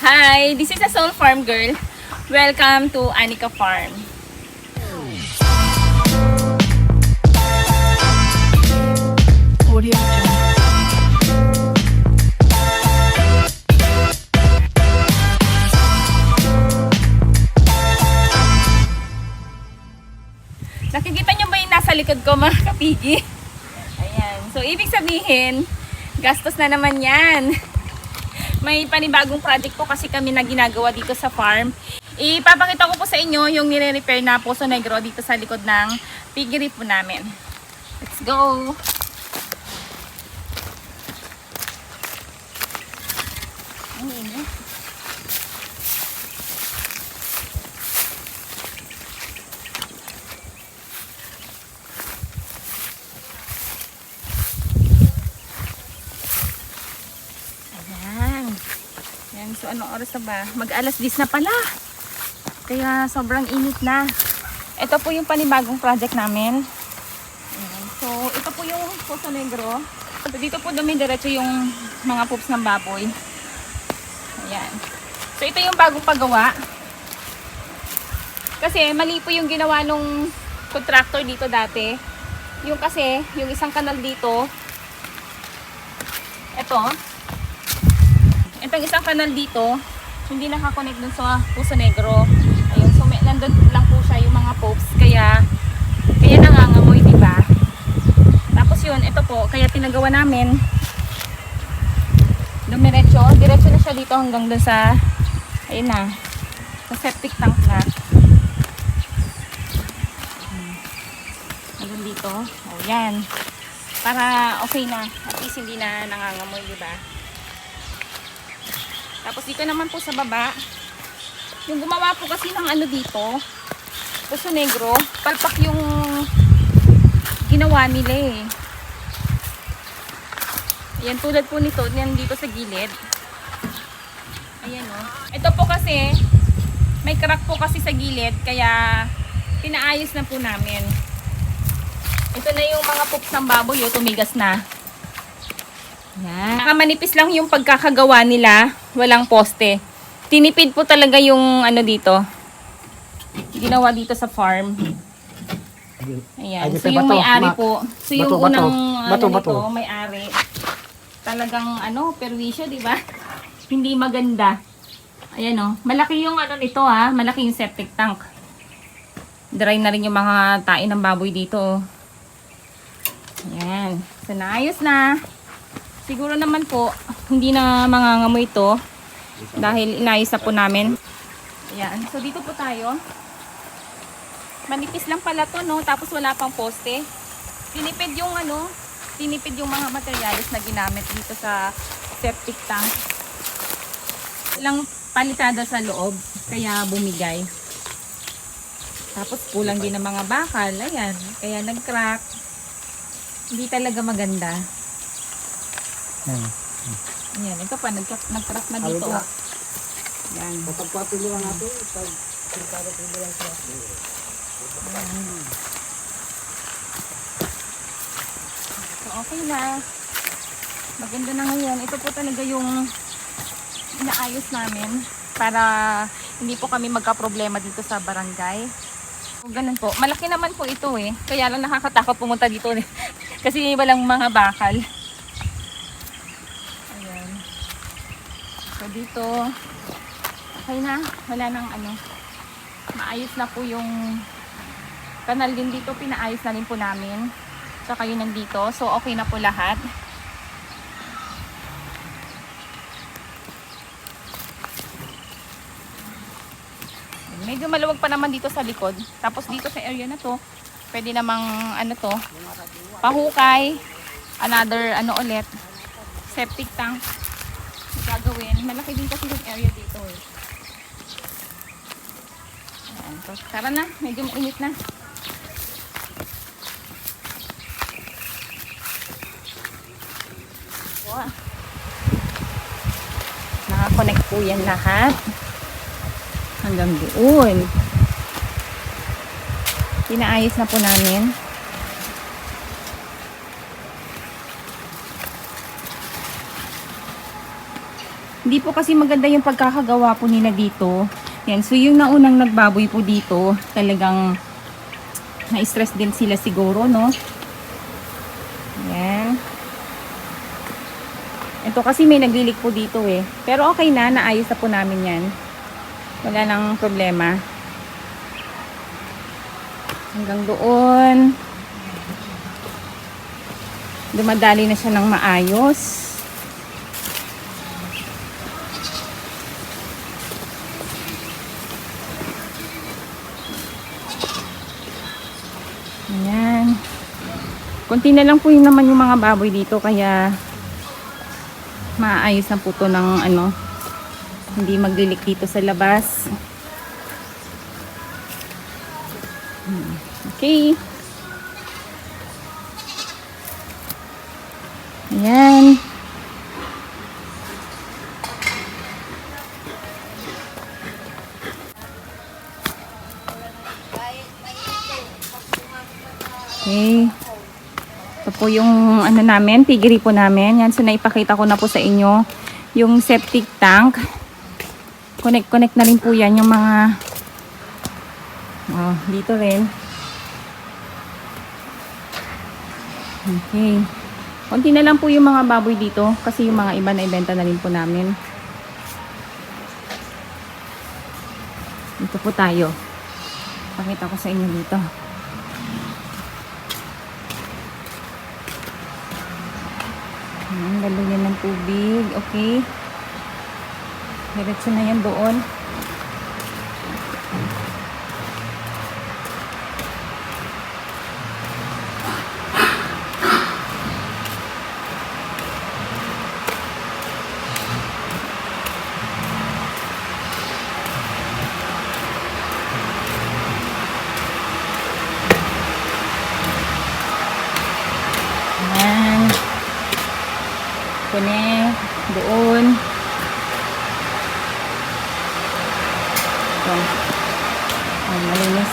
Hi, this is a Soul Farm girl. Welcome to Anika Farm. Nakikita nyo ba yung nasa likod ko mga kapigi? Ayan. So, ibig sabihin, gastos na naman yan. May panibagong project po kasi kami na ginagawa dito sa farm. Ipapakita ko po sa inyo yung nire-repair na Poso Negro dito sa likod ng piggery po namin. Let's go! Ang init. Ayan. Ayan. So, anong oras na ba? Mag-alas 10 na pala. Kaya sobrang init na. Ito po yung panibagong project namin. So, ito po yung Poso Negro. So, dito po dumidiretso yung mga poops ng baboy. Ayan. So, ito yung bagong paggawa. Kasi, mali po yung ginawa nung contractor dito dati. Yung kasi, yung isang kanal dito, ito, itong isang kanal dito, hindi nakakonect dun sa Puso Negro. Ayun, so may, nandun lang po siya yung mga popes, kaya, kaya nangangamoy, di ba? Tapos yun, ito po, kaya pinagawa namin, dumiretso, diretso na siya dito hanggang dun sa, ayun na, sa septic tank na. Hmm. Hanggang dito, oh yan. Para okay na, at least hindi na nangangamoy, di ba? Tapos dito naman po sa baba, yung gumawa po kasi ng ano dito, Puso Negro, palpak yung ginawa nila eh. Ayan, tulad po nito, yan dito sa gilid. Ayan o. Ito po kasi, may crack po kasi sa gilid, kaya pinaayos na po namin. Ito na yung mga poops ng baboy, oh, tumigas na. Yan. Nakamanipis lang yung pagkakagawa nila, walang poste. Tinipid po talaga yung ano dito. Ginawa dito sa farm. Ayan. Ay, So yung may-ari ma- po. So yung bato, unang Bato, ano bato. nito, may-ari. Talagang ano, perwisyo, di ba? Hindi maganda. Ayan oh. Malaki yung ano nito ha. Malaki yung septic tank. Dry na rin yung mga tain ng baboy dito oh. Ayan. So, naayos na. Siguro naman po, hindi na mangangamoy ito. Dahil inayos na po namin. Ayan. So, dito po tayo. Manipis lang pala to, no? Tapos wala pang poste. Tinipid yung ano, tinipid yung mga materials na ginamit dito sa septic tank. Ilang palitada sa loob, kaya bumigay. Tapos kulang din ng mga bakal, ayan, kaya nag-crack. Hindi talaga maganda. Yan. Ayan, ito pa, nag- nag-crack na dito. Alba. Yan. Pagpatuloy natin, pag sirkada ko lang sa So, okay na. Maganda na ngayon. Ito po talaga yung inaayos namin para hindi po kami magka-problema dito sa barangay. So, ganun po. Malaki naman po ito eh. Kaya lang nakakatakot pumunta dito eh. Kasi walang mga bakal. Ayan. So, dito, okay na. Wala nang ano. Maayos na po yung kanal din dito. Pinaayos na rin po namin. Tsaka yun nandito. So, okay na po lahat. Medyo maluwag pa naman dito sa likod. Tapos dito sa area na to, pwede namang ano to, pahukay, another ano ulit, septic tank gagawin. Malaki din kasi yung area dito eh. Ayan. So, tara na, medyo mainit na. Wow. Nakakonect po yan lahat. Hanggang doon. Pinaayos na po namin. Hindi po kasi maganda yung pagkakagawa po nila dito. Yan, so yung naunang nagbaboy po dito, talagang na-stress din sila siguro, no? Yan. Ito kasi may naglilik po dito eh. Pero okay na, naayos na po namin yan. Wala nang problema. Hanggang doon. Dumadali na siya ng maayos. Ayan. Kunti na lang po yung naman yung mga baboy dito kaya maayos na po to ng ano hindi maglilik dito sa labas. Hmm. Okay. Okay. Ito po yung ano namin, piggery po namin. Yan, so naipakita ko na po sa inyo yung septic tank. Connect-connect na rin po yan yung mga oh, dito rin. Okay. Konti na lang po yung mga baboy dito kasi yung mga iba na ibenta na rin po namin. Dito po tayo. Pakita ko sa inyo dito. Ayan, lalagyan ng tubig. Okay. Diretso na yan doon. Ayan. Connect. Doon. Ito. Ayan, malinis.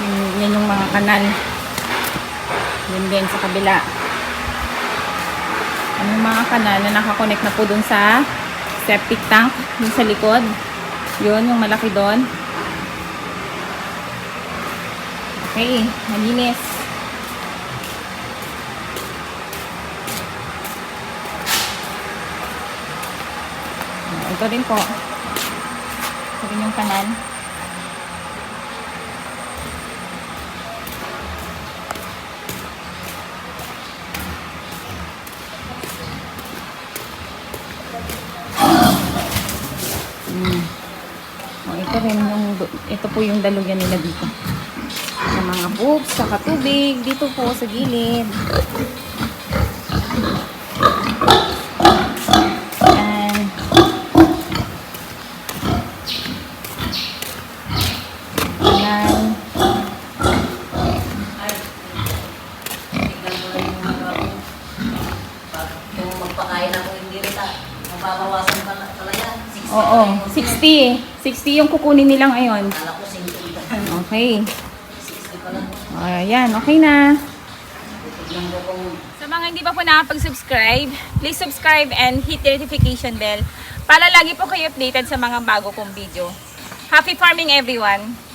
Yan, yan yung mga kanal. Yan din sa kabila. Yan yung mga kanal na nakakonect na po dun sa septic tank. Dun sa likod. Yun, yung malaki doon. Okay, malinis. Ito din po. Ito rin yung kanan. Mm. Oh, ito rin yung, ito po yung daluyan nila dito sa mga books, sa katubig, dito po sa gilid. Ayan. Ayan. Kung magpakain ako hindi rin ta, mababawasan pa na pala yan. 60 Oo, 60. 60 yung kukunin nila ngayon. Kala ko 50. Okay. 60 pa lang. Ayan, okay na. Sa mga hindi pa po nakapag-subscribe, please subscribe and hit the notification bell para lagi po kayo updated sa mga bago kong video. Happy farming everyone!